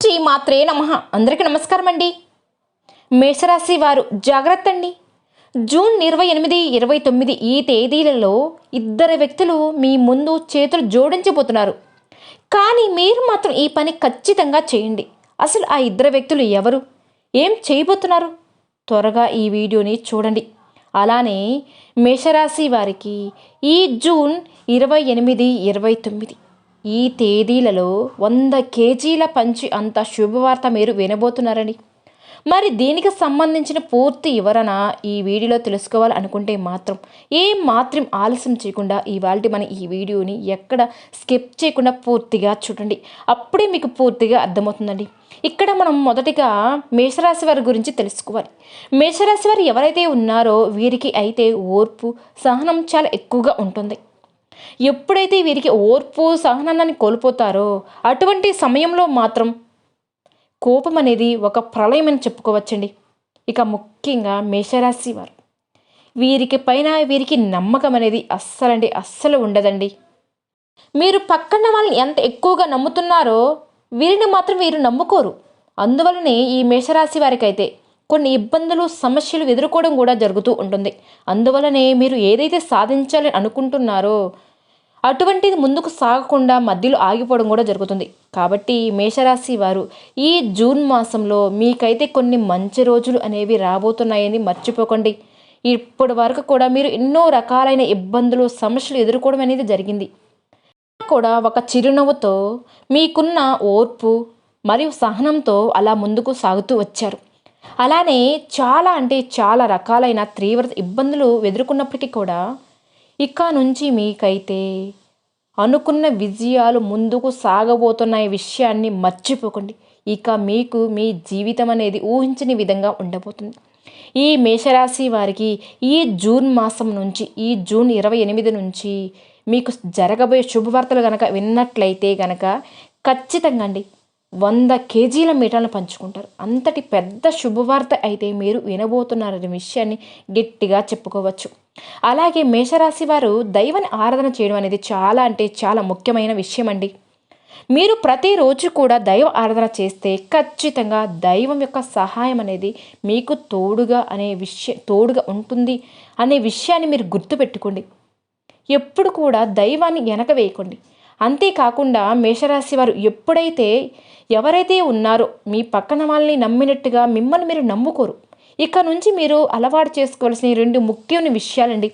శ్రీ మాత్రే నమ. అందరికీ నమస్కారం అండి మేషరాశి వారు జాగ్రత్త అండి. జూన్ ఇరవై ఎనిమిది ఇరవై తొమ్మిది ఈ తేదీలలో ఇద్దరు వ్యక్తులు మీ ముందు చేతులు జోడించబోతున్నారు. కానీ మీరు మాత్రం ఈ పని ఖచ్చితంగా చేయండి. అసలు ఆ ఇద్దరు వ్యక్తులు ఎవరు? ఏం చేయబోతున్నారు? త్వరగా ఈ వీడియోని చూడండి. అలానే మేషరాశి వారికి ఈ జూన్ ఇరవై ఎనిమిది ఇరవై తొమ్మిది ఈ తేదీలలో వంద కేజీల పంచి అంత శుభవార్త మీరు వినబోతున్నారని. మరి దీనికి సంబంధించిన పూర్తి వివరణ ఈ వీడియోలో తెలుసుకోవాలి అనుకుంటే మాత్రం ఏం మాత్రం ఆలస్యం చేయకుండా ఇవాళ మన ఈ వీడియోని ఎక్కడ స్కిప్ చేయకుండా పూర్తిగా చూడండి. అప్పుడే మీకు పూర్తిగా అర్థమవుతుందండి. ఇక్కడ మనం మొదటిగా మేషరాశి వారి గురించి తెలుసుకోవాలి. మేషరాశి వారు ఎవరైతే ఉన్నారో వీరికి అయితే ఓర్పు సహనం చాలా ఎక్కువగా ఉంటుంది. ఎప్పుడైతే వీరికి ఓర్పు సహనాన్ని కోల్పోతారో అటువంటి సమయంలో మాత్రం కోపం అనేది ఒక ప్రళయం అని చెప్పుకోవచ్చండి. ఇక ముఖ్యంగా మేషరాశి వారు. వీరికి పైన వీరికి నమ్మకం అనేది అస్సలండి అస్సలు ఉండదండి. మీరు పక్కన వాళ్ళని ఎంత ఎక్కువగా నమ్ముతున్నారో వీరిని మాత్రం వీరు నమ్ముకోరు. అందువలనే ఈ మేషరాశి వారికైతే కొన్ని ఇబ్బందులు సమస్యలు ఎదుర్కోవడం కూడా జరుగుతూ ఉంటుంది. అందువలనే మీరు ఏదైతే సాధించాలని అనుకుంటున్నారో అటువంటిది ముందుకు సాగకుండా మధ్యలో ఆగిపోవడం కూడా జరుగుతుంది. కాబట్టి మేషరాశి వారు ఈ జూన్ మాసంలో మీకైతే కొన్ని మంచి రోజులు అనేవి రాబోతున్నాయని మర్చిపోకండి. ఇప్పటి వరకు కూడా మీరు ఎన్నో రకాలైన ఇబ్బందులు సమస్యలు ఎదుర్కోవడం అనేది జరిగింది. కూడా ఒక చిరునవ్వుతో మీకున్న ఓర్పు మరియు సహనంతో అలా ముందుకు సాగుతూ వచ్చారు. అలానే చాలా అంటే చాలా రకాలైన తీవ్ర ఇబ్బందులు ఎదుర్కొన్నప్పటికీ కూడా ఇక నుంచి మీకైతే అనుకున్న విజయాలు ముందుకు సాగబోతున్న ఈ విషయాన్ని మర్చిపోకండి. ఇక మీకు మీ జీవితం అనేది ఊహించని విధంగా ఉండబోతుంది. ఈ మేషరాశి వారికి ఈ జూన్ మాసం నుంచి ఈ జూన్ ఇరవై ఎనిమిది నుంచి మీకు జరగబోయే శుభవార్తలు కనుక విన్నట్లయితే కనుక ఖచ్చితంగా అండి వంద కేజీల మీటర్లను పంచుకుంటారు. అంతటి పెద్ద శుభవార్త అయితే మీరు వినబోతున్నారనే విషయాన్ని గట్టిగా చెప్పుకోవచ్చు. అలాగే మేషరాశి వారు దైవని ఆరాధన చేయడం అనేది చాలా అంటే చాలా ముఖ్యమైన విషయం అండి మీరు ప్రతిరోజు కూడా దైవ ఆరాధన చేస్తే ఖచ్చితంగా దైవం యొక్క సహాయం అనేది మీకు తోడుగా అనే విషయం తోడుగా ఉంటుంది అనే విషయాన్ని మీరు గుర్తుపెట్టుకోండి. ఎప్పుడు కూడా దైవాన్ని వెనక వేయకండి అంతేకాకుండా మేషరాశి వారు ఎప్పుడైతే ఎవరైతే ఉన్నారో మీ పక్కన వాళ్ళని నమ్మినట్టుగా మిమ్మల్ని మీరు నమ్ముకోరు. ఇక నుంచి మీరు అలవాటు చేసుకోవాల్సిన రెండు ముఖ్యమైన విషయాలండి.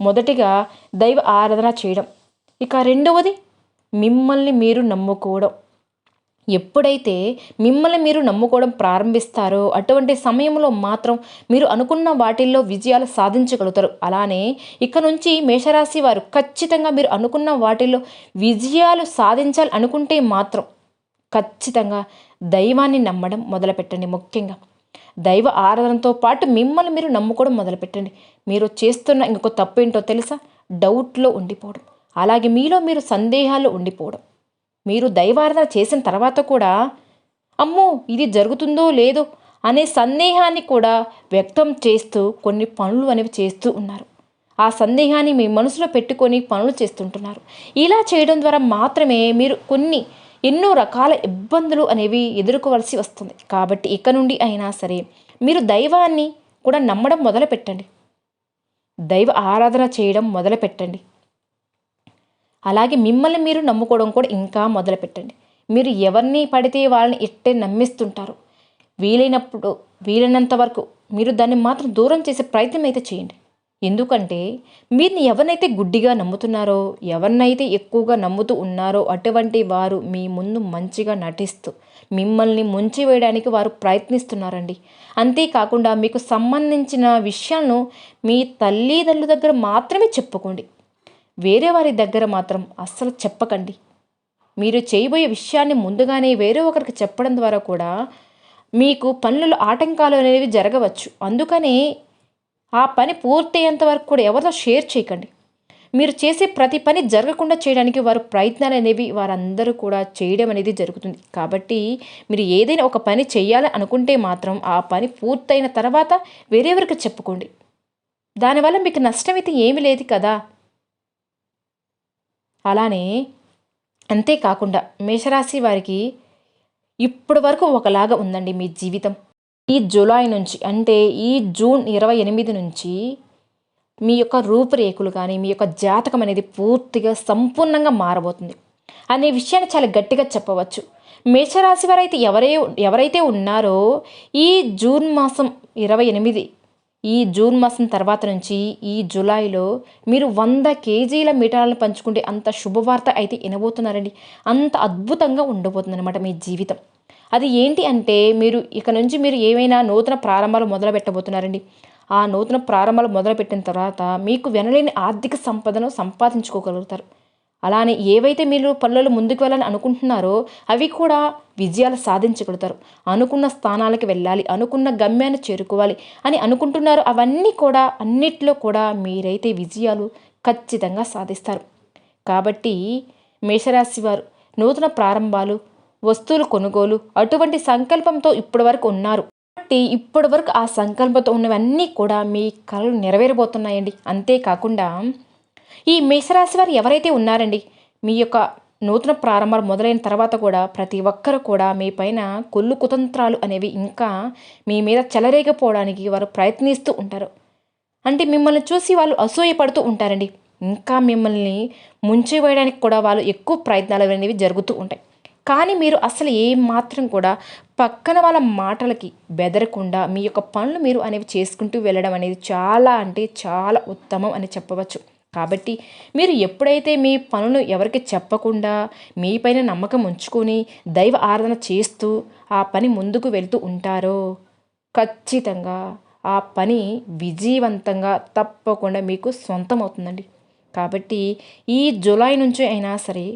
మొదటిగా దైవ ఆరాధన చేయడం. ఇక రెండవది మిమ్మల్ని మీరు నమ్ముకోవడం. ఎప్పుడైతే మిమ్మల్ని మీరు నమ్ముకోవడం ప్రారంభిస్తారో అటువంటి సమయంలో మాత్రం మీరు అనుకున్న వాటిల్లో విజయాలు సాధించగలుగుతారు. అలానే ఇక నుంచి మేషరాశి వారు ఖచ్చితంగా మీరు అనుకున్న వాటిల్లో విజయాలు సాధించాలి అనుకుంటే మాత్రం ఖచ్చితంగా దైవాన్ని నమ్మడం మొదలుపెట్టండి ముఖ్యంగా. దైవ ఆరాధనతో పాటు మిమ్మల్ని మీరు నమ్ముకోవడం మొదలుపెట్టండి. మీరు చేస్తున్న ఇంకొక తప్పు ఏంటో తెలుసా? డౌట్లో ఉండిపోవడం. అలాగే మీలో మీరు సందేహాలు ఉండిపోవడం. మీరు దైవారాధన చేసిన తర్వాత కూడా అమ్మో ఇది జరుగుతుందో లేదో అనే సందేహాన్ని కూడా వ్యక్తం చేస్తూ కొన్ని పనులు అనేవి చేస్తూ ఉన్నారు. ఆ సందేహాన్ని మీ మనసులో పెట్టుకొని పనులు చేస్తుంటున్నారు. ఇలా చేయడం ద్వారా మాత్రమే మీరు కొన్ని ఎన్నో రకాల ఇబ్బందులు అనేవి ఎదుర్కోవలసి వస్తుంది. కాబట్టి ఇక నుండి అయినా సరే మీరు దైవాన్ని కూడా నమ్మడం మొదలు పెట్టండి దైవ ఆరాధన చేయడం మొదలు పెట్టండి అలాగే మిమ్మల్ని మీరు నమ్ముకోవడం కూడా ఇంకా మొదలు పెట్టండి మీరు ఎవరిని పడితే వాళ్ళని ఇట్టే నమ్మిస్తుంటారు. వీలైనప్పుడు వీలైనంత వరకు మీరు దాన్ని మాత్రం దూరం చేసే ప్రయత్నం అయితే చేయండి. ఎందుకంటే మీరు ఎవరినైతే గుడ్డిగా నమ్ముతున్నారో ఎవరినైతే ఎక్కువగా నమ్ముతూ ఉన్నారో అటువంటి వారు మీ ముందు మంచిగా నటిస్తూ మిమ్మల్ని ముంచి వేయడానికి వారు ప్రయత్నిస్తున్నారండి. అంతేకాకుండా మీకు సంబంధించిన విషయాలను మీ తల్లిదండ్రుల దగ్గర మాత్రమే చెప్పుకోండి. వేరే వారి దగ్గర మాత్రం అస్సలు చెప్పకండి. మీరు చేయబోయే విషయాన్ని ముందుగానే వేరే ఒకరికి చెప్పడం ద్వారా కూడా మీకు పనులలో ఆటంకాలు అనేవి జరగవచ్చు. అందుకనే ఆ పని పూర్తయ్యేంత వరకు కూడా ఎవరితో షేర్ చేయకండి. మీరు చేసే ప్రతి పని జరగకుండా చేయడానికి వారు ప్రయత్నాలు అనేవి వారందరూ కూడా చేయడం అనేది జరుగుతుంది. కాబట్టి మీరు ఏదైనా ఒక పని చేయాలి అనుకుంటే మాత్రం ఆ పని పూర్తయిన తర్వాత వేరేవరికి చెప్పుకోండి. దానివల్ల మీకు నష్టం అయితే ఏమీ లేదు కదా. అలానే అంతేకాకుండా మేషరాశి వారికి ఇప్పటి వరకు ఒకలాగా ఉందండి మీ జీవితం. ఈ జూలై నుంచి అంటే ఈ జూన్ ఇరవై ఎనిమిది నుంచి మీ యొక్క రూపురేఖలు కానీ మీ యొక్క జాతకం అనేది పూర్తిగా సంపూర్ణంగా మారబోతుంది. అనే విషయాన్ని చాలా గట్టిగా చెప్పవచ్చు. మేషరాశి వారైతే ఎవరై ఎవరైతే ఉన్నారో ఈ జూన్ మాసం ఇరవై ఎనిమిది ఈ జూన్ మాసం తర్వాత నుంచి ఈ జూలైలో మీరు వంద కేజీల మీటర్లను పంచుకుంటే అంత శుభవార్త అయితే వినబోతున్నారండి. అంత అద్భుతంగా ఉండబోతుంది అనమాట మీ జీవితం. అది ఏంటి అంటే మీరు ఇక నుంచి మీరు ఏమైనా నూతన ప్రారంభాలు మొదలు పెట్టబోతున్నారండి. ఆ నూతన ప్రారంభాలు మొదలుపెట్టిన తర్వాత మీకు వినలేని ఆర్థిక సంపదను సంపాదించుకోగలుగుతారు. అలానే ఏవైతే మీరు పనులలో ముందుకు వెళ్ళాలని అనుకుంటున్నారో అవి కూడా విజయాలు సాధించగలుగుతారు. అనుకున్న స్థానాలకు వెళ్ళాలి అనుకున్న గమ్యాన్ని చేరుకోవాలి అని అనుకుంటున్నారు. అవన్నీ కూడా అన్నిట్లో కూడా మీరైతే విజయాలు ఖచ్చితంగా సాధిస్తారు. కాబట్టి మేషరాశి వారు నూతన ప్రారంభాలు వస్తువుల కొనుగోలు అటువంటి సంకల్పంతో ఇప్పటి వరకు ఉన్నారు. కాబట్టి ఇప్పటి వరకు ఆ సంకల్పంతో ఉన్నవన్నీ కూడా మీ కళలు నెరవేరబోతున్నాయండి. అంతేకాకుండా ఈ మేషరాశి వారు ఎవరైతే ఉన్నారండి మీ యొక్క నూతన ప్రారంభాలు మొదలైన తర్వాత కూడా ప్రతి ఒక్కరు కూడా మీ పైన కొల్లు కుతంత్రాలు అనేవి ఇంకా మీ మీద చెలరేగపోవడానికి వారు ప్రయత్నిస్తూ ఉంటారు. అంటే మిమ్మల్ని చూసి వాళ్ళు అసూయపడుతూ ఉంటారండి. ఇంకా మిమ్మల్ని ముంచివేయడానికి కూడా వాళ్ళు ఎక్కువ ప్రయత్నాలు అనేవి జరుగుతూ ఉంటాయి. కానీ మీరు అసలు ఏం మాత్రం కూడా పక్కన వాళ్ళ మాటలకి బెదరకుండా మీ యొక్క పనులు మీరు అనేవి చేసుకుంటూ వెళ్ళడం అనేది చాలా అంటే చాలా ఉత్తమం అని చెప్పవచ్చు. కాబట్టి మీరు ఎప్పుడైతే మీ పనులు ఎవరికి చెప్పకుండా మీపైన నమ్మకం ఉంచుకొని దైవ ఆరాధన చేస్తూ ఆ పని ముందుకు వెళ్తూ ఉంటారో ఖచ్చితంగా ఆ పని విజయవంతంగా తప్పకుండా మీకు సొంతం అవుతుందండి కాబట్టి ఈ జులై నుంచి అయినా సరే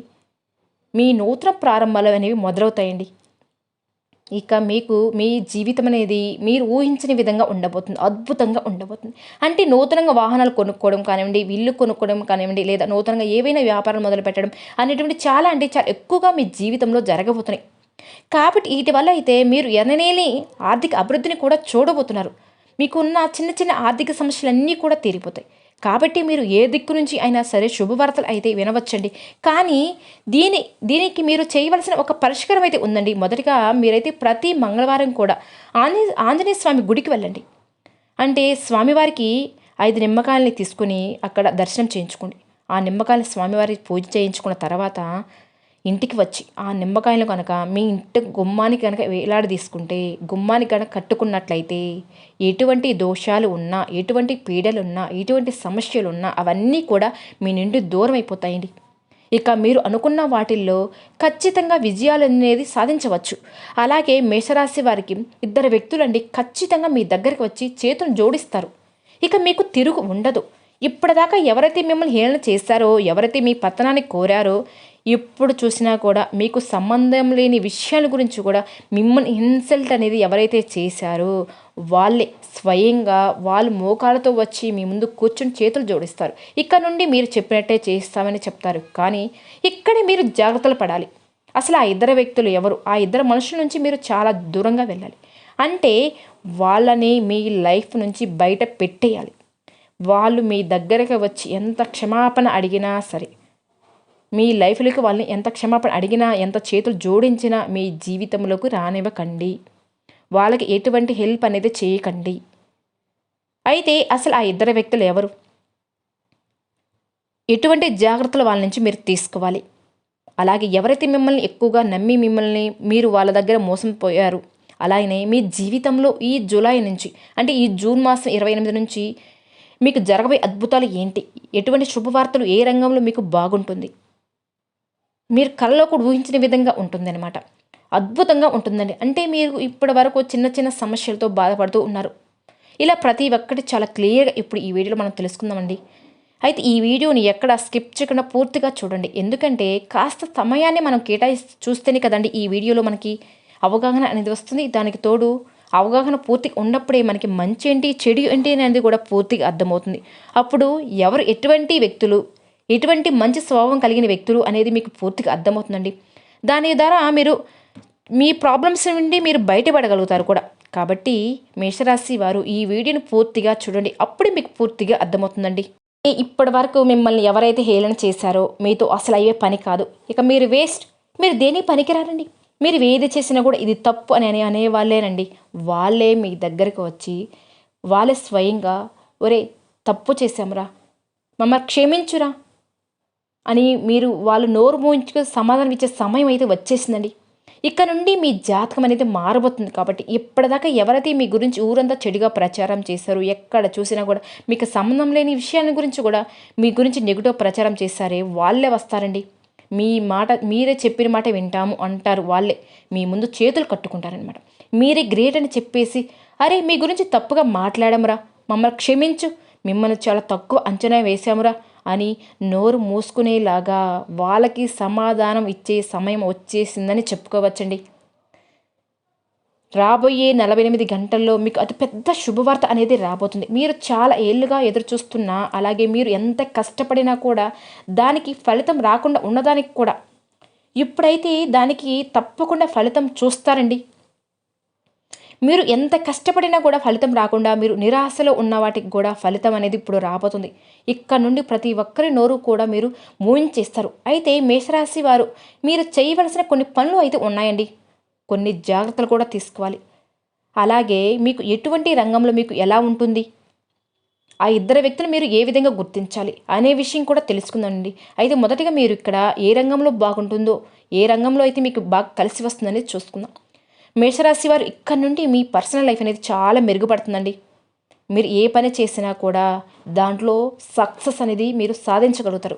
మీ నూతన ప్రారంభాలు అనేవి మొదలవుతాయండి. ఇక మీకు మీ జీవితం అనేది మీరు ఊహించని విధంగా ఉండబోతుంది అద్భుతంగా ఉండబోతుంది. అంటే నూతనంగా వాహనాలు కొనుక్కోవడం కానివ్వండి ఇల్లు కొనుక్కోవడం కానివ్వండి లేదా నూతనంగా ఏవైనా వ్యాపారాలు మొదలు పెట్టడం అనేటువంటి చాలా అంటే చాలా ఎక్కువగా మీ జీవితంలో జరగబోతున్నాయి. కాబట్టి వీటి వల్ల అయితే మీరు ఎననేని ఆర్థిక అభివృద్ధిని కూడా చూడబోతున్నారు. మీకున్న చిన్న చిన్న ఆర్థిక సమస్యలన్నీ కూడా తీరిపోతాయి. కాబట్టి మీరు ఏ దిక్కు నుంచి అయినా సరే శుభవార్తలు అయితే వినవచ్చండి. కానీ దీని దీనికి మీరు చేయవలసిన ఒక పరిష్కారం అయితే ఉందండి. మొదటిగా మీరైతే ప్రతి మంగళవారం కూడా ఆంజనే ఆంజనేయ స్వామి గుడికి వెళ్ళండి. అంటే స్వామివారికి ఐదు నిమ్మకాయలని తీసుకుని అక్కడ దర్శనం చేయించుకోండి. ఆ నిమ్మకాయలు స్వామివారికి పూజ చేయించుకున్న తర్వాత ఇంటికి వచ్చి ఆ నిమ్మకాయలు కనుక మీ ఇంటి గుమ్మానికి కనుక వేలాడి తీసుకుంటే గుమ్మానికి కనుక కట్టుకున్నట్లయితే ఎటువంటి దోషాలు ఉన్నా ఎటువంటి పీడలు ఉన్నా ఎటువంటి సమస్యలు ఉన్నా అవన్నీ కూడా మీ నుండి దూరం అయిపోతాయండి. ఇక మీరు అనుకున్న వాటిల్లో ఖచ్చితంగా విజయాలు అనేది సాధించవచ్చు. అలాగే మేషరాశి వారికి ఇద్దరు వ్యక్తులండి ఖచ్చితంగా మీ దగ్గరికి వచ్చి చేతులు జోడిస్తారు. ఇక మీకు తిరుగు ఉండదు. ఇప్పటిదాకా ఎవరైతే మిమ్మల్ని హేళన చేశారో ఎవరైతే మీ పతనాన్ని కోరారో ఎప్పుడు చూసినా కూడా మీకు సంబంధం లేని విషయాల గురించి కూడా మిమ్మల్ని ఇన్సల్ట్ అనేది ఎవరైతే చేశారో వాళ్ళే స్వయంగా వాళ్ళు మోకాలతో వచ్చి మీ ముందు కూర్చొని చేతులు జోడిస్తారు. ఇక్కడ నుండి మీరు చెప్పినట్టే చేస్తామని చెప్తారు. కానీ ఇక్కడే మీరు జాగ్రత్తలు పడాలి. అసలు ఆ ఇద్దరు వ్యక్తులు ఎవరు? ఆ ఇద్దరు మనుషుల నుంచి మీరు చాలా దూరంగా వెళ్ళాలి. అంటే వాళ్ళని మీ లైఫ్ నుంచి బయట పెట్టేయాలి. వాళ్ళు మీ దగ్గరకు వచ్చి ఎంత క్షమాపణ అడిగినా సరే మీ లైఫ్లోకి వాళ్ళని ఎంత క్షమాపణ అడిగినా ఎంత చేతులు జోడించినా మీ జీవితంలోకి రానివ్వకండి. వాళ్ళకి ఎటువంటి హెల్ప్ అనేది చేయకండి. అయితే అసలు ఆ ఇద్దరు వ్యక్తులు ఎవరు? ఎటువంటి జాగ్రత్తలు వాళ్ళ నుంచి మీరు తీసుకోవాలి? అలాగే ఎవరైతే మిమ్మల్ని ఎక్కువగా నమ్మి మిమ్మల్ని మీరు వాళ్ళ దగ్గర మోసం పోయారు అలాగనే మీ జీవితంలో ఈ జూలై నుంచి అంటే ఈ జూన్ మాసం ఇరవై ఎనిమిది నుంచి మీకు జరగబోయే అద్భుతాలు ఏంటి? ఎటువంటి శుభవార్తలు ఏ రంగంలో మీకు బాగుంటుంది? మీరు కళ్ళలో కూడా ఊహించిన విధంగా ఉంటుందన్నమాట. అద్భుతంగా ఉంటుందండి. అంటే మీరు ఇప్పటి వరకు చిన్న చిన్న సమస్యలతో బాధపడుతూ ఉన్నారు. ఇలా ప్రతి ఒక్కటి చాలా క్లియర్గా ఇప్పుడు ఈ వీడియోలో మనం తెలుసుకుందామండి. అయితే ఈ వీడియోని ఎక్కడ స్కిప్ చేయకుండా పూర్తిగా చూడండి. ఎందుకంటే కాస్త సమయాన్ని మనం కేటాయిస్తూ చూస్తేనే కదండి ఈ వీడియోలో మనకి అవగాహన అనేది వస్తుంది. దానికి తోడు అవగాహన పూర్తిగా ఉన్నప్పుడే మనకి మంచి ఏంటి చెడు ఏంటి అనేది కూడా పూర్తిగా అర్థమవుతుంది. అప్పుడు ఎవరు ఎటువంటి వ్యక్తులు ఎటువంటి మంచి స్వభావం కలిగిన వ్యక్తులు అనేది మీకు పూర్తిగా అర్థమవుతుందండి. దాని ద్వారా మీరు మీ ప్రాబ్లమ్స్ నుండి మీరు బయటపడగలుగుతారు కూడా. కాబట్టి మేషరాశి వారు ఈ వీడియోని పూర్తిగా చూడండి. అప్పుడే మీకు పూర్తిగా అర్థమవుతుందండి. ఇప్పటి వరకు మిమ్మల్ని ఎవరైతే హేళన చేశారో మీతో అసలు అయ్యే పని కాదు. ఇక మీరు వేస్ట్ మీరు దేని పనికిరారండి? మీరు ఏది చేసినా కూడా ఇది తప్పు అని అనే అనేవాళ్ళేనండి వాళ్ళే మీ దగ్గరికి వచ్చి వాళ్ళే స్వయంగా ఒరే తప్పు చేశాంరా మమ్మల్ని క్షమించురా. అని మీరు వాళ్ళు నోరు మూయించుకు సమాధానం ఇచ్చే సమయం అయితే వచ్చేసిందండి. ఇక్కడ నుండి మీ జాతకం అనేది మారబోతుంది కాబట్టి ఇప్పటిదాకా ఎవరైతే మీ గురించి ఊరంతా చెడుగా ప్రచారం చేశారు ఎక్కడ చూసినా కూడా మీకు సంబంధం లేని విషయాల గురించి కూడా మీ గురించి నెగిటివ్ ప్రచారం చేశారే వాళ్ళే వస్తారండి. మీ మాట మీరే చెప్పిన మాట వింటాము అంటారు వాళ్ళే. మీ ముందు చేతులు కట్టుకుంటారనమాట మీరే గ్రేట్ అని చెప్పేసి అరే మీ గురించి తప్పుగా మాట్లాడమురా. మమ్మల్ని క్షమించు. మిమ్మల్ని చాలా తక్కువ అంచనా వేశామురా. అని నోరు మూసుకునేలాగా వాళ్ళకి సమాధానం ఇచ్చే సమయం వచ్చేసిందని చెప్పుకోవచ్చండి. రాబోయే నలభై ఎనిమిది గంటల్లో మీకు అతి పెద్ద శుభవార్త అనేది రాబోతుంది. మీరు చాలా ఏళ్ళుగా ఎదురు చూస్తున్నా అలాగే మీరు ఎంత కష్టపడినా కూడా దానికి ఫలితం రాకుండా ఉన్నదానికి కూడా. ఇప్పుడైతే దానికి తప్పకుండా ఫలితం చూస్తారండి. మీరు ఎంత కష్టపడినా కూడా ఫలితం రాకుండా మీరు నిరాశలో ఉన్న వాటికి కూడా ఫలితం అనేది ఇప్పుడు రాబోతుంది. ఇక్కడ నుండి ప్రతి ఒక్కరి నోరు కూడా మీరు మూయించేస్తారు. అయితే మేషరాశి వారు మీరు చేయవలసిన కొన్ని పనులు అయితే ఉన్నాయండి. కొన్ని జాగ్రత్తలు కూడా తీసుకోవాలి. అలాగే మీకు ఎటువంటి రంగంలో మీకు ఎలా ఉంటుంది? ఆ ఇద్దరు వ్యక్తులు మీరు ఏ విధంగా గుర్తించాలి అనే విషయం కూడా తెలుసుకుందండి అయితే మొదటిగా మీరు ఇక్కడ ఏ రంగంలో బాగుంటుందో ఏ రంగంలో అయితే మీకు బాగా కలిసి వస్తుందనేది చూసుకుందాం. మేషరాశి వారు ఇక్కడ నుండి మీ పర్సనల్ లైఫ్ అనేది చాలా మెరుగుపడుతుందండి. మీరు ఏ పని చేసినా కూడా దాంట్లో సక్సెస్ అనేది మీరు సాధించగలుగుతారు.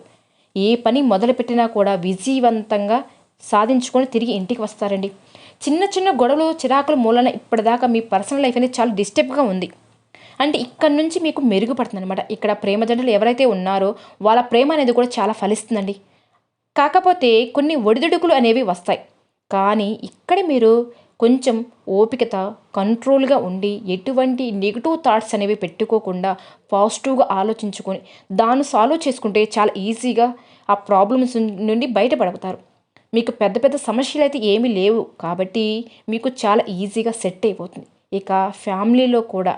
ఏ పని మొదలుపెట్టినా కూడా విజయవంతంగా సాధించుకొని తిరిగి ఇంటికి వస్తారండి. చిన్న చిన్న గొడవలు చిరాకుల మూలన ఇప్పటిదాకా మీ పర్సనల్ లైఫ్ అనేది చాలా డిస్టర్బ్గా ఉంది. అంటే ఇక్కడ నుంచి మీకు మెరుగుపడుతుంది అనమాట ఇక్కడ ప్రేమ జంటలు ఎవరైతే ఉన్నారో వాళ్ళ ప్రేమ అనేది కూడా చాలా ఫలిస్తుందండి. కాకపోతే కొన్ని ఒడిదుడుకులు అనేవి వస్తాయి. కానీ ఇక్కడ మీరు కొంచెం ఓపికత కంట్రోల్గా ఉండి ఎటువంటి నెగిటివ్ థాట్స్ అనేవి పెట్టుకోకుండా పాజిటివ్గా ఆలోచించుకొని దాన్ని సాల్వ్ చేసుకుంటే చాలా ఈజీగా ఆ ప్రాబ్లమ్స్ నుండి బయటపడతారు. మీకు పెద్ద పెద్ద సమస్యలు అయితే ఏమీ లేవు కాబట్టి మీకు చాలా ఈజీగా సెట్ అయిపోతుంది. ఇక ఫ్యామిలీలో కూడా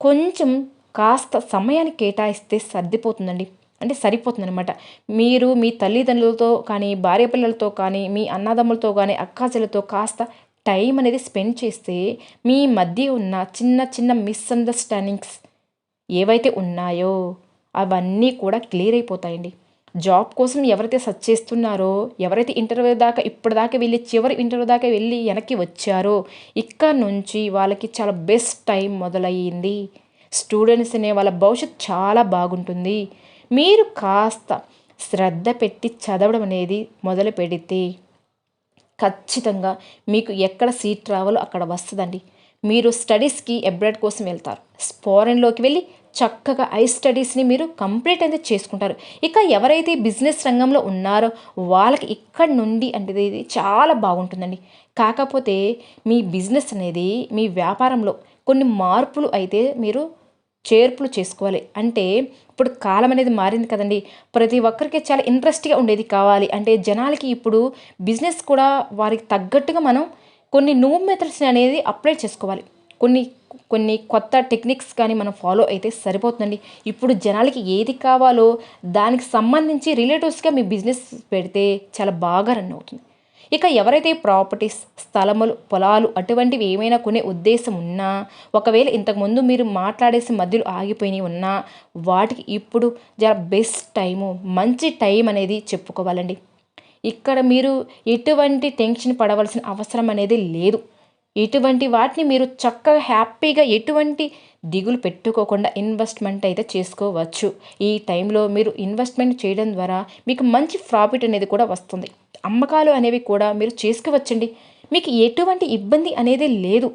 కొంచెం కాస్త సమయాన్ని కేటాయిస్తే సర్దిపోతుందండి. అంటే సరిపోతుంది అనమాట మీరు మీ తల్లిదండ్రులతో కానీ భార్య పిల్లలతో కానీ మీ అన్నదమ్ములతో కానీ అక్కాచెలతో కాస్త టైం అనేది స్పెండ్ చేస్తే మీ మధ్య ఉన్న చిన్న చిన్న మిస్అండర్స్టాండింగ్స్ ఏవైతే ఉన్నాయో అవన్నీ కూడా క్లియర్ అయిపోతాయండి. జాబ్ కోసం ఎవరైతే సర్చ్ చేస్తున్నారో ఎవరైతే ఇంటర్వ్యూ దాకా ఇప్పటిదాకా వెళ్ళి చివరి ఇంటర్వ్యూ దాకా వెళ్ళి వెనక్కి వచ్చారో ఇక్కడ నుంచి వాళ్ళకి చాలా బెస్ట్ టైం మొదలయ్యింది. స్టూడెంట్స్ అనే వాళ్ళ భవిష్యత్ చాలా బాగుంటుంది. మీరు కాస్త శ్రద్ధ పెట్టి చదవడం అనేది మొదలు పెడితే ఖచ్చితంగా మీకు ఎక్కడ సీట్ రావాలో అక్కడ వస్తుందండి. మీరు స్టడీస్కి అబ్రాడ్ కోసం వెళ్తారు. ఫారెన్లోకి వెళ్ళి చక్కగా ఐ స్టడీస్ని మీరు కంప్లీట్ అయితే చేసుకుంటారు. ఇక ఎవరైతే బిజినెస్ రంగంలో ఉన్నారో వాళ్ళకి ఇక్కడ నుండి అంటే ఇది చాలా బాగుంటుందండి. కాకపోతే మీ బిజినెస్ అనేది మీ వ్యాపారంలో కొన్ని మార్పులు అయితే మీరు చేర్పులు చేసుకోవాలి. అంటే ఇప్పుడు కాలం అనేది మారింది కదండి. ప్రతి ఒక్కరికి చాలా ఇంట్రెస్ట్గా ఉండేది కావాలి. అంటే జనాలకి ఇప్పుడు బిజినెస్ కూడా వారికి తగ్గట్టుగా మనం కొన్ని న్యూ మెథడ్స్ అనేది అప్లై చేసుకోవాలి. కొన్ని కొన్ని కొత్త టెక్నిక్స్ కానీ మనం ఫాలో అయితే సరిపోతుందండి. ఇప్పుడు జనాలకి ఏది కావాలో దానికి సంబంధించి రిలేటివ్స్గా మీ బిజినెస్ పెడితే చాలా బాగా రన్ అవుతుంది. ఇక ఎవరైతే ప్రాపర్టీస్ స్థలములు పొలాలు అటువంటివి ఏమైనా కొనే ఉద్దేశం ఉన్నా ఒకవేళ ఇంతకుముందు మీరు మాట్లాడేసి మధ్యలో ఆగిపోయినవి ఉన్నా వాటికి ఇప్పుడు జర బెస్ట్ టైము మంచి టైం అనేది చెప్పుకోవాలండి. ఇక్కడ మీరు ఎటువంటి టెన్షన్ పడవలసిన అవసరం అనేది లేదు. ఇటువంటి వాటిని మీరు చక్కగా హ్యాపీగా ఎటువంటి దిగులు పెట్టుకోకుండా ఇన్వెస్ట్మెంట్ అయితే చేసుకోవచ్చు. ఈ టైంలో మీరు ఇన్వెస్ట్మెంట్ చేయడం ద్వారా మీకు మంచి ప్రాఫిట్ అనేది కూడా వస్తుంది. అమ్మకాలు అనేవి కూడా మీరు చేసుకోవచ్చండి. మీకు ఎటువంటి ఇబ్బంది అనేది లేదు.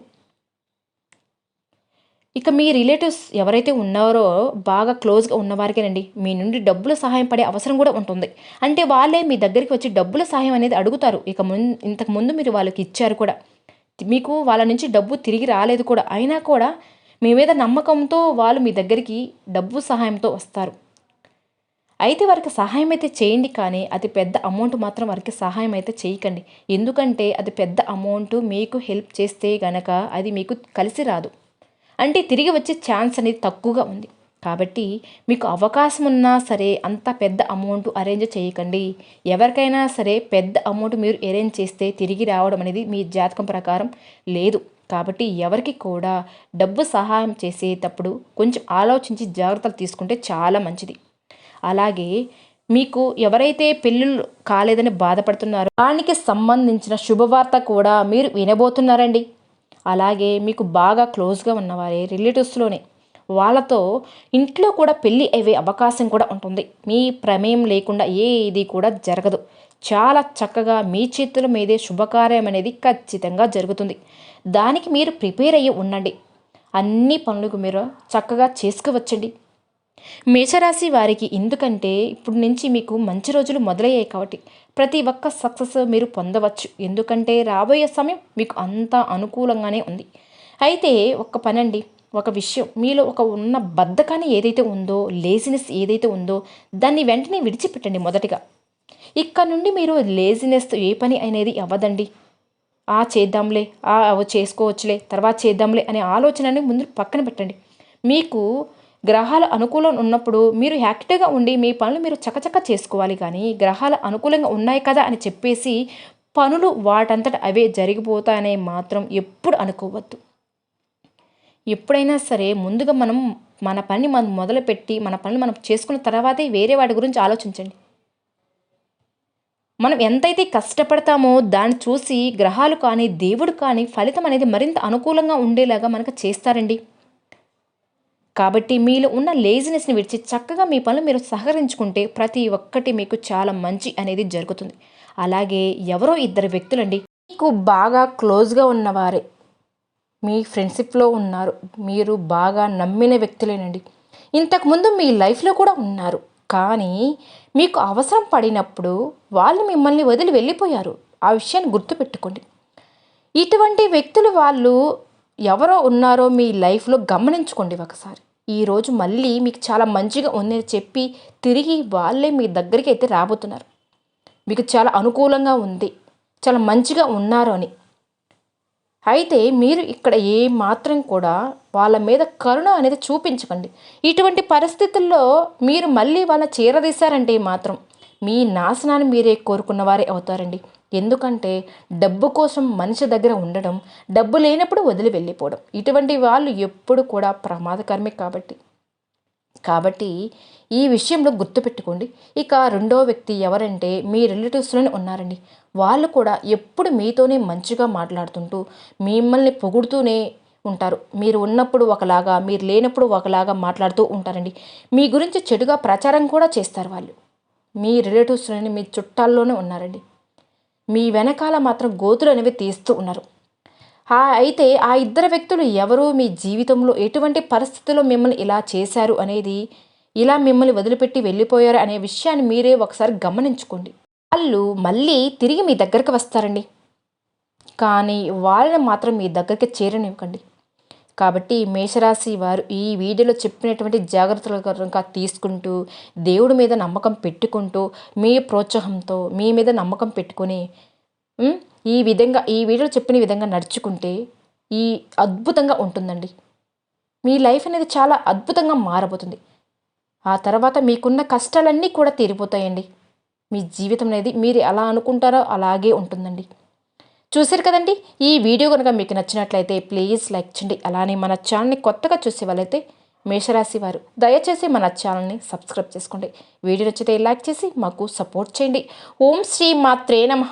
ఇక మీ రిలేటివ్స్ ఎవరైతే ఉన్నారో బాగా క్లోజ్గా ఉన్నవారికేనండి మీ నుండి డబ్బులు సహాయం పడే అవసరం కూడా ఉంటుంది. అంటే వాళ్ళే మీ దగ్గరికి వచ్చి డబ్బుల సహాయం అనేది అడుగుతారు. ఇక ముందు ఇంతకు ముందు మీరు వాళ్ళకి ఇచ్చారు కూడా. మీకు వాళ్ళ నుంచి డబ్బు తిరిగి రాలేదు కూడా. అయినా కూడా మీ మీద నమ్మకంతో వాళ్ళు మీ దగ్గరికి డబ్బు సహాయంతో వస్తారు. అయితే వారికి సహాయం అయితే చేయండి కానీ అది పెద్ద అమౌంట్ మాత్రం వారికి సహాయం అయితే చేయకండి. ఎందుకంటే అది పెద్ద అమౌంట్ మీకు హెల్ప్ చేస్తే గనక అది మీకు కలిసి రాదు. అంటే తిరిగి వచ్చే ఛాన్స్ అనేది తక్కువగా ఉంది. కాబట్టి మీకు అవకాశం ఉన్నా సరే అంత పెద్ద అమౌంట్ అరేంజ్ చేయకండి. ఎవరికైనా సరే పెద్ద అమౌంట్ మీరు అరేంజ్ చేస్తే తిరిగి రావడం అనేది మీ జాతకం ప్రకారం లేదు. కాబట్టి ఎవరికి కూడా డబ్బు సహాయం చేసేటప్పుడు కొంచెం ఆలోచించి జాగ్రత్తలు తీసుకుంటే చాలా మంచిది. అలాగే మీకు ఎవరైతే పెళ్ళిళ్ళు కాలేదని బాధపడుతున్నారో దానికి సంబంధించిన శుభవార్త కూడా మీరు వినబోతున్నారండి. అలాగే మీకు బాగా క్లోజ్గా ఉన్నవారే రిలేటివ్స్లోనే. వాళ్ళతో ఇంట్లో కూడా పెళ్ళి అయ్యే అవకాశం కూడా ఉంటుంది. మీ ప్రమేయం లేకుండా ఏది కూడా జరగదు. చాలా చక్కగా మీ చేతుల మీదే శుభకార్యం అనేది ఖచ్చితంగా జరుగుతుంది. దానికి మీరు ప్రిపేర్ అయ్యి ఉండండి. అన్ని పనులకు మీరు చక్కగా చేసుకువచ్చండి. మేషరాశి వారికి ఎందుకంటే ఇప్పుడు నుంచి మీకు మంచి రోజులు మొదలయ్యాయి కాబట్టి ప్రతి ఒక్క సక్సెస్ మీరు పొందవచ్చు. ఎందుకంటే రాబోయే సమయం మీకు అంతా అనుకూలంగానే ఉంది. అయితే ఒక్క పనండి ఒక విషయం. మీలో ఒక ఉన్న బద్ధకాన్ని ఏదైతే ఉందో లేజినెస్ ఏదైతే ఉందో దాన్ని వెంటనే విడిచిపెట్టండి మొదటిగా. ఇక్కడ నుండి మీరు లేజినెస్ ఏ పని అనేది అవ్వదండి. ఆ చేద్దాంలే ఆ అవ చేసుకోవచ్చులే తర్వాత చేద్దాంలే అనే ఆలోచనని ముందు పక్కన పెట్టండి. మీకు గ్రహాలు అనుకూలం ఉన్నప్పుడు మీరు యాక్టివ్గా ఉండి మీ పనులు మీరు చకచక చేసుకోవాలి కానీ గ్రహాలు అనుకూలంగా ఉన్నాయి కదా అని చెప్పేసి పనులు వాటంతట అవే జరిగిపోతాయనే మాత్రం ఎప్పుడు అనుకోవద్దు. ఎప్పుడైనా సరే ముందుగా మనం మన పని మనం మొదలుపెట్టి మన పనులు మనం చేసుకున్న తర్వాతే వేరే వాటి గురించి ఆలోచించండి. మనం ఎంతైతే కష్టపడతామో దాన్ని చూసి గ్రహాలు కానీ దేవుడు కానీ ఫలితం అనేది మరింత అనుకూలంగా ఉండేలాగా మనకు చేస్తారండి. కాబట్టి మీలో ఉన్న లేజినెస్ని విడిచి చక్కగా మీ పనులు మీరు సహకరించుకుంటే ప్రతి ఒక్కటి మీకు చాలా మంచి అనేది జరుగుతుంది. అలాగే ఎవరో ఇద్దరు వ్యక్తులండి మీకు బాగా క్లోజ్గా ఉన్నవారే. మీ ఫ్రెండ్షిప్లో ఉన్నారు. మీరు బాగా నమ్మిన వ్యక్తులేనండి. ఇంతకుముందు మీ లైఫ్లో కూడా ఉన్నారు. కానీ మీకు అవసరం పడినప్పుడు వాళ్ళు మిమ్మల్ని వదిలి వెళ్ళిపోయారు. ఆ విషయాన్ని గుర్తుపెట్టుకోండి. ఇటువంటి వ్యక్తులు వాళ్ళు ఎవరో ఉన్నారో మీ లైఫ్లో గమనించుకోండి ఒకసారి. ఈరోజు మళ్ళీ మీకు చాలా మంచిగా ఉందని చెప్పి తిరిగి వాళ్ళే మీ దగ్గరికి అయితే రాబోతున్నారు. మీకు చాలా అనుకూలంగా ఉంది. చాలా మంచిగా ఉన్నారు అని. అయితే మీరు ఇక్కడ ఏ మాత్రం కూడా వాళ్ళ మీద కరుణ అనేది చూపించకండి. ఇటువంటి పరిస్థితుల్లో మీరు మళ్ళీ వాళ్ళ చీరదీశారంటే మాత్రం మీ నాశనాన్ని మీరే కోరుకున్న వారే అవుతారండి. ఎందుకంటే డబ్బు కోసం మనిషి దగ్గర ఉండడం డబ్బు లేనప్పుడు వదిలి వెళ్ళిపోవడం. ఇటువంటి వాళ్ళు ఎప్పుడు కూడా ప్రమాదకరమే కాబట్టి. కాబట్టి ఈ విషయంలో గుర్తుపెట్టుకోండి ఇక రెండో వ్యక్తి ఎవరంటే మీ రిలేటివ్స్లోనే ఉన్నారండి. వాళ్ళు కూడా ఎప్పుడు మీతోనే మంచిగా మాట్లాడుతుంటూ మిమ్మల్ని పొగుడుతూనే ఉంటారు. మీరు ఉన్నప్పుడు ఒకలాగా మీరు లేనప్పుడు ఒకలాగా మాట్లాడుతూ ఉంటారండి. మీ గురించి చెడుగా ప్రచారం కూడా చేస్తారు వాళ్ళు. మీ రిలేటివ్స్లోనే మీ చుట్టాల్లోనే ఉన్నారండి. మీ వెనకాల మాత్రం గోతులు అనేవి తీస్తూ ఉన్నారు. అయితే ఆ ఇద్దరు వ్యక్తులు ఎవరు? మీ జీవితంలో ఎటువంటి పరిస్థితుల్లో మిమ్మల్ని ఇలా చేశారు అనేది ఇలా మిమ్మల్ని వదిలిపెట్టి వెళ్ళిపోయారు అనే విషయాన్ని మీరే ఒకసారి గమనించుకోండి. వాళ్ళు మళ్ళీ తిరిగి మీ దగ్గరికి వస్తారండి. కానీ వాళ్ళని మాత్రం మీ దగ్గరికి చేరనివ్వకండి. కాబట్టి మేషరాశి వారు ఈ వీడియోలో చెప్పినటువంటి జాగ్రత్తలు కనుక తీసుకుంటూ దేవుడి మీద నమ్మకం పెట్టుకుంటూ మీ ప్రోత్సాహంతో మీ మీద నమ్మకం పెట్టుకొని ఈ విధంగా ఈ వీడియోలో చెప్పిన విధంగా నడుచుకుంటే ఈ అద్భుతంగా ఉంటుందండి. మీ లైఫ్ అనేది చాలా అద్భుతంగా మారబోతుంది. ఆ తర్వాత మీకున్న కష్టాలన్నీ కూడా తీరిపోతాయండి. మీ జీవితం అనేది మీరు ఎలా అనుకుంటారో అలాగే ఉంటుందండి. చూసారు కదండి? ఈ వీడియో కనుక మీకు నచ్చినట్లయితే ప్లీజ్ లైక్ చేయండి. అలానే మన ఛానల్ని కొత్తగా చూసే వాళ్ళైతే మేషరాశి వారు దయచేసి మన ఛానల్ని సబ్స్క్రైబ్ చేసుకోండి. వీడియో నచ్చితే లైక్ చేసి మాకు సపోర్ట్ చేయండి. ఓం శ్రీ మాత్రే నమ.